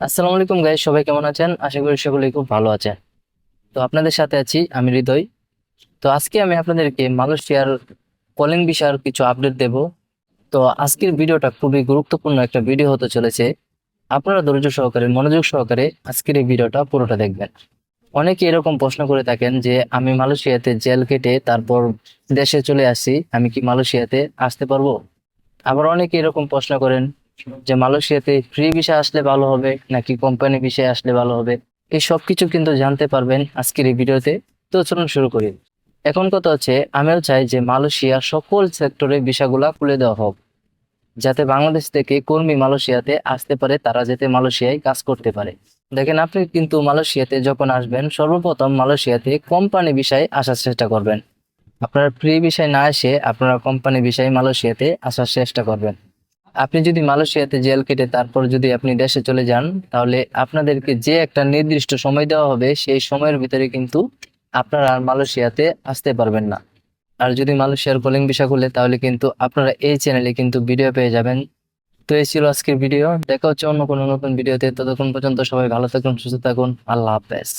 আসসালামু আলাইকুম গাইস সবাই কেমন আছেন? আশা করি সকলেই খুব ভালো আছেন। তো আপনাদের সাথে আছি আমি হৃদয়। তো আজকে আমি আপনাদেরকে মালয়েশিয়ার কলিং বিষয়ের কিছু আপডেট দেব। তো আজকের ভিডিওটা খুবই গুরুত্বপূর্ণ একটা ভিডিও হতে চলেছে। আপনারা ধৈর্য সহকারে, মনোযোগ সহকারে আজকের এই ভিডিওটা পুরোটা দেখবেন। অনেকে এরকম প্রশ্ন করে থাকেন যে, আমি মালয়েশিয়াতে জেল কেটে তারপর দেশে চলে আসি, আমি কি মালয়েশিয়াতে আসতে পারব? আবার অনেকে এরকম প্রশ্ন করেন যে মালয়েশিয়াতে ফ্রি ভিসা আসলে ভালো হবে, নাকি কোম্পানি ভিসায় আসলে ভালো হবে, এই সব কিছু কিন্তু জানতে পারবেন আজকের এই ভিডিওতে। তো চলুন শুরু করি। এখন কথা হচ্ছে, আমিও চাই যে মালয়েশিয়ার সকল সেক্টরে ভিসাগুলা খুলে দেওয়া হোক, যাতে বাংলাদেশ থেকে কর্মী মালয়েশিয়াতে আসতে পারে, তারা যাতে মালয়েশিয়ায় কাজ করতে পারে। দেখেন, আপনি কিন্তু মালয়েশিয়াতে যখন আসবেন, সর্বপ্রথম মালয়েশিয়াতে কোম্পানি বিষয়ে আসার চেষ্টা করবেন। আপনার ফ্রি বিষয় না এসে আপনারা কোম্পানি বিষয়ে মালয়েশিয়াতে আসার চেষ্টা করবেন। আপনি যদি মালয়েশিয়াতে জেল কেটে তারপর যদি আপনি দেশে চলে যান, তাহলে আপনাদেরকে যে একটা নির্দিষ্ট সময় দেওয়া হবে, সেই সময়ের ভিতরে কিন্তু আপনারা আর মালয়েশিয়াতে আসতে পারবেন না। আর যদি মালয়েশিয়ার কলিং ভিসা খুলে, তাহলে কিন্তু আপনারা এই চ্যানেলে কিন্তু ভিডিও পেয়ে যাবেন। তো এই ছিল আজকের ভিডিও দেখা হচ্ছে অন্য কোনো নতুন ভিডিওতে ততক্ষণ পর্যন্ত সবাই ভালো থাকুন, সুস্থ থাকুন। আল্লাহ হাফেজ।